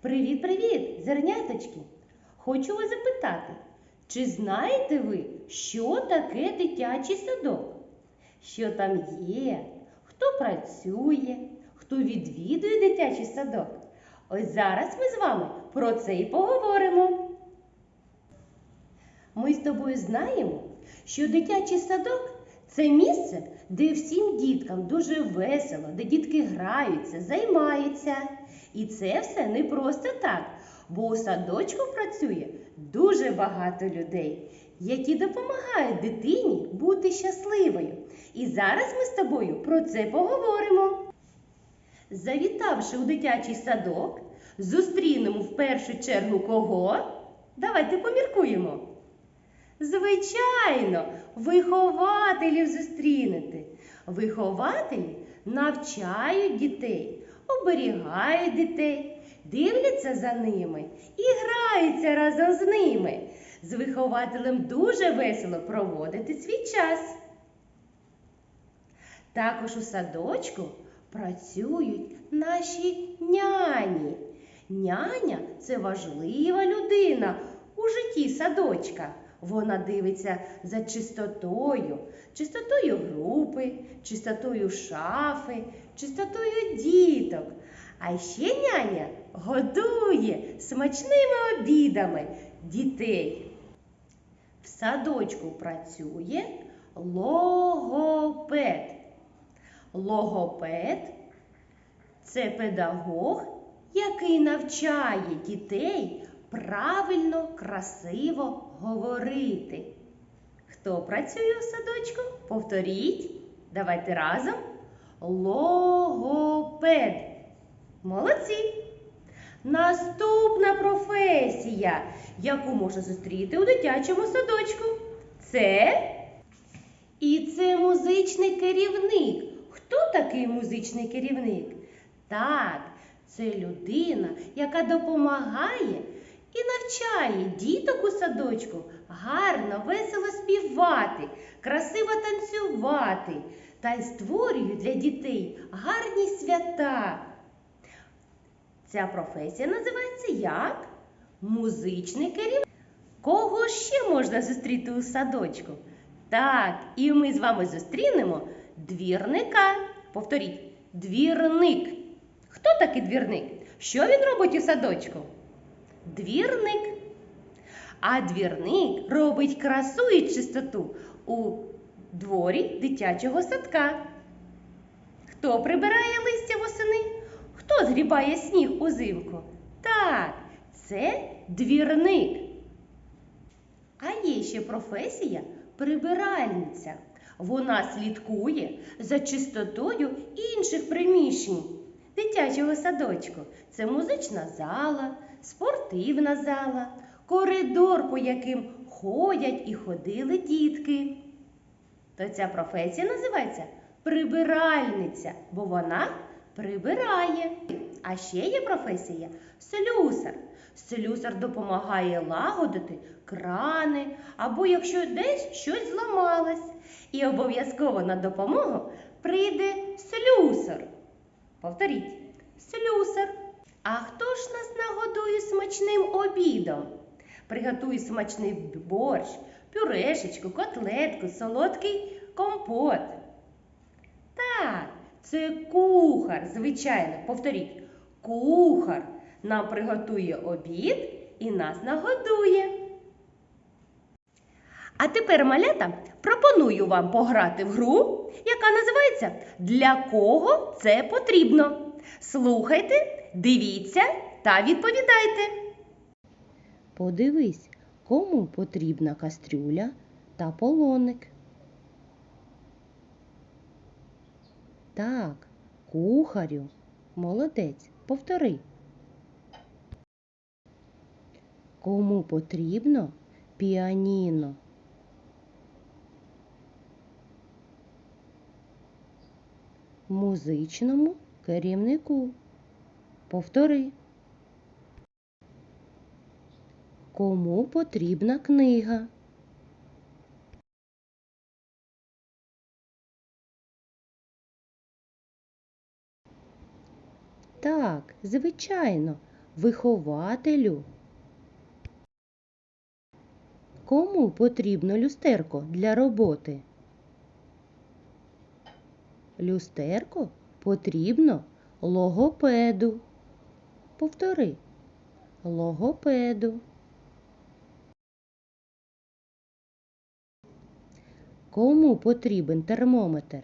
Привіт-привіт, зерняточки! Хочу вас запитати, чи знаєте ви, що таке дитячий садок? Що там є? Хто працює? Хто відвідує дитячий садок? Ось зараз ми з вами про це і поговоримо. Ми з тобою знаємо, що дитячий садок це місце, де всім діткам дуже весело, де дітки граються, займаються. І це все не просто так, бо у садочку працює дуже багато людей, які допомагають дитині бути щасливою. І зараз ми з тобою про це поговоримо. Завітавши у дитячий садок, зустрінемо в першу чергу кого? Давайте поміркуємо. Звичайно, вихователів зустрінете. Вихователі навчають дітей, оберігають дітей, дивляться за ними і граються разом з ними. З вихователем дуже весело проводити свій час. Також у садочку працюють наші няні. Няня це важлива людина у житті садочка. Вона дивиться за чистотою, чистотою групи, чистотою шафи, чистотою діток. А ще няня годує смачними обідами дітей. В садочку працює логопед. Логопед це педагог, який навчає дітей правильно, красиво говорити. Хто працює у садочку? Повторіть. Давайте разом. Логопед. Молодці. Наступна професія, яку можна зустріти у дитячому садочку. Це і це музичний керівник. Хто такий музичний керівник? Так, це людина, яка допомагає і навчає діток у садочку гарно, весело співати, красиво танцювати та й створює для дітей гарні свята. Ця професія називається як музичний керівник. Кого ще можна зустріти у садочку? Так, і ми з вами зустрінемо двірника. Повторіть, двірник. Хто такий двірник? Що він робить у садочку? Двірник. А двірник робить красу і чистоту у дворі дитячого садка. Хто прибирає листя восени? Хто згрібає сніг узимку? Так, це двірник. А є ще професія прибиральниця. Вона слідкує за чистотою інших приміщень дитячого садочку. Це музична зала, спортивна зала, коридор, по яким ходять і ходили дітки. То ця професія називається прибиральниця, бо вона прибирає. А ще є професія слюсар. Слюсар допомагає лагодити крани або якщо десь щось зламалось. І обов'язково на допомогу прийде слюсар. Повторіть, слюсар. А хто ж нас нагодує смачним обідом? Приготує смачний борщ, пюрешечку, котлетку, солодкий компот. Так, це кухар, звичайно. Повторіть, кухар нам приготує обід і нас нагодує. А тепер, малята, пропоную вам пограти в гру, яка називається Для кого це потрібно. Слухайте, дивіться та відповідайте. Подивись, кому потрібна кастрюля та полоник. Так, кухарю. Молодець. Повтори. Кому потрібно піаніно? Музичному керівнику. Повтори. Кому потрібна книга? Так, звичайно, Вихователю. Кому потрібно люстерко для роботи? Люстерко потрібно логопеду. Повтори. Логопеду. Кому потрібен термометр?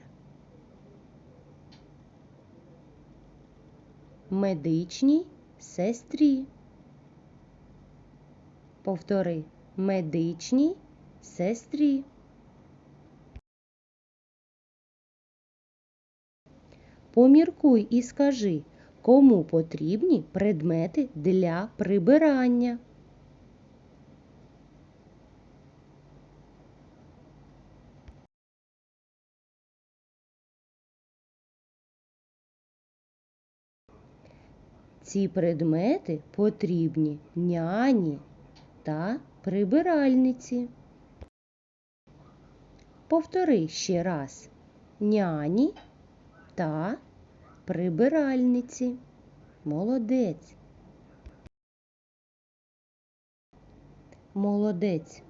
Медичній сестрі. Повтори. Медичній сестрі. Поміркуй і скажи, кому потрібні предмети для прибирання. Ці предмети потрібні няні та прибиральниці. Повтори ще раз. Няні та прибиральниці. Молодець. Молодець.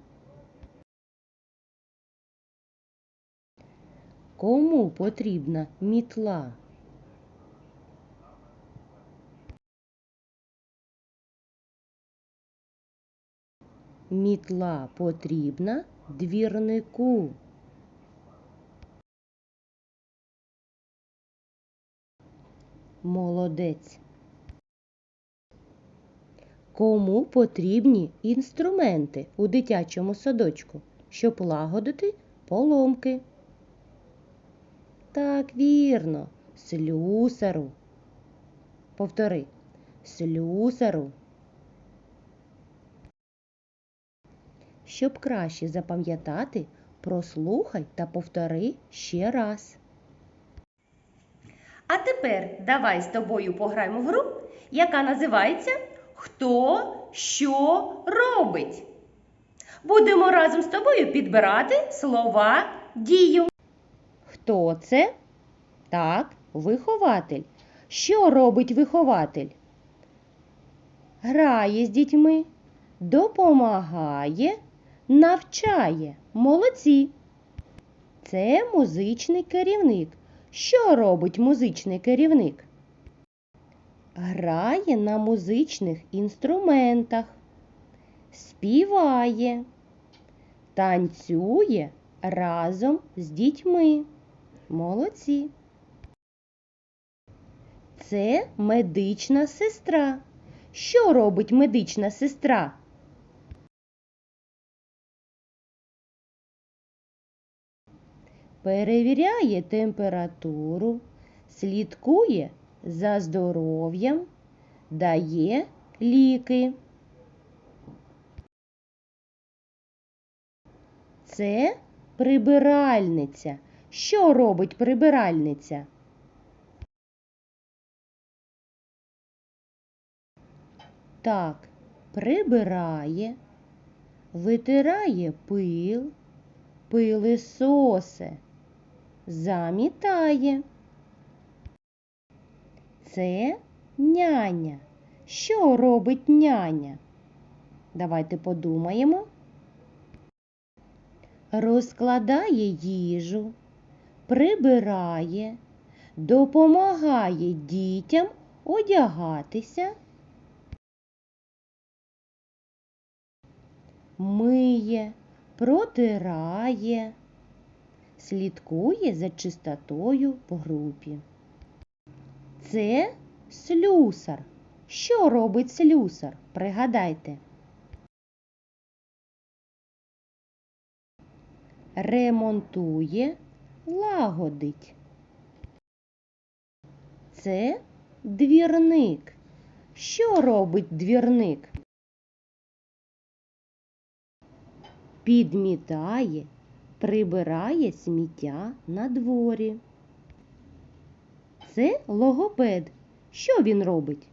Кому потрібна мітла? Мітла потрібна двірнику. Молодець. Кому потрібні інструменти у дитячому садочку, щоб лагодити поломки? Так, вірно, слюсару. Повтори. Слюсару. Щоб краще запам'ятати, прослухай та повтори ще раз. А тепер давай з тобою пограємо в гру, яка називається Хто що робить. Будемо разом з тобою підбирати слова дію. Хто це? Так, вихователь. Що робить вихователь? Грає з дітьми, допомагає, навчає. Молодці. Це музичний керівник. Що робить музичний керівник? Грає на музичних інструментах, співає, танцює разом з дітьми. Молодці. Це медична сестра. Що робить медична сестра? Перевіряє температуру, слідкує за здоров'ям, дає ліки. Це прибиральниця. Що робить прибиральниця? Так, прибирає, витирає пил, пилисосе, замітає. Це няня. Що робить няня? Давайте подумаємо. Розкладає їжу, прибирає, допомагає дітям одягатися, миє, протирає, слідкує за чистотою в групі. Це слюсар. Що робить слюсар? Пригадайте. Ремонтує, лагодить. Це двірник. Що робить двірник? Підмітає, прибирає сміття на дворі. Це логопед. Що він робить?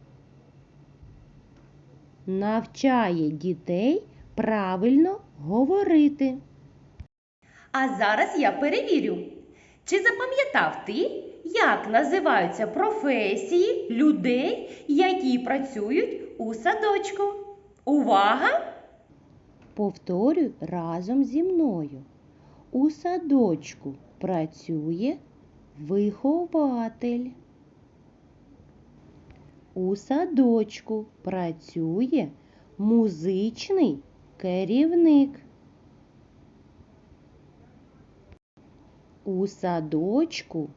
Навчає дітей правильно говорити. А зараз я перевірю, чи запам'ятав ти, як називаються професії людей, які працюють у садочку. Увага! Повторюй разом зі мною. У садочку працює вихователь. У садочку працює музичний керівник. У садочку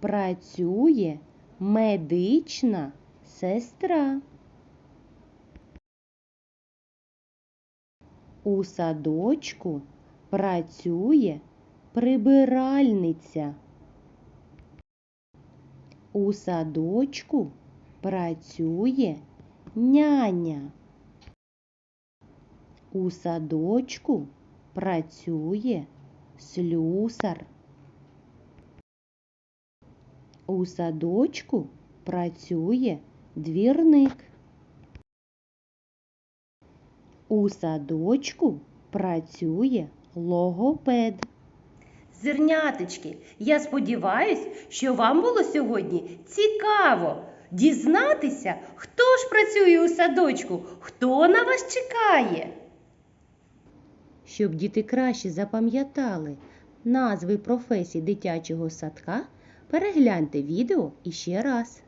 працює медична сестра. У садочку працює прибиральниця. У садочку працює няня. У садочку працює слюсар. У садочку працює двірник. У садочку працює логопед. Зерняточки, я сподіваюсь, що вам було сьогодні цікаво дізнатися, хто ж працює у садочку, хто на вас чекає. Щоб діти краще запам'ятали назви професій дитячого садка, перегляньте відео іще раз.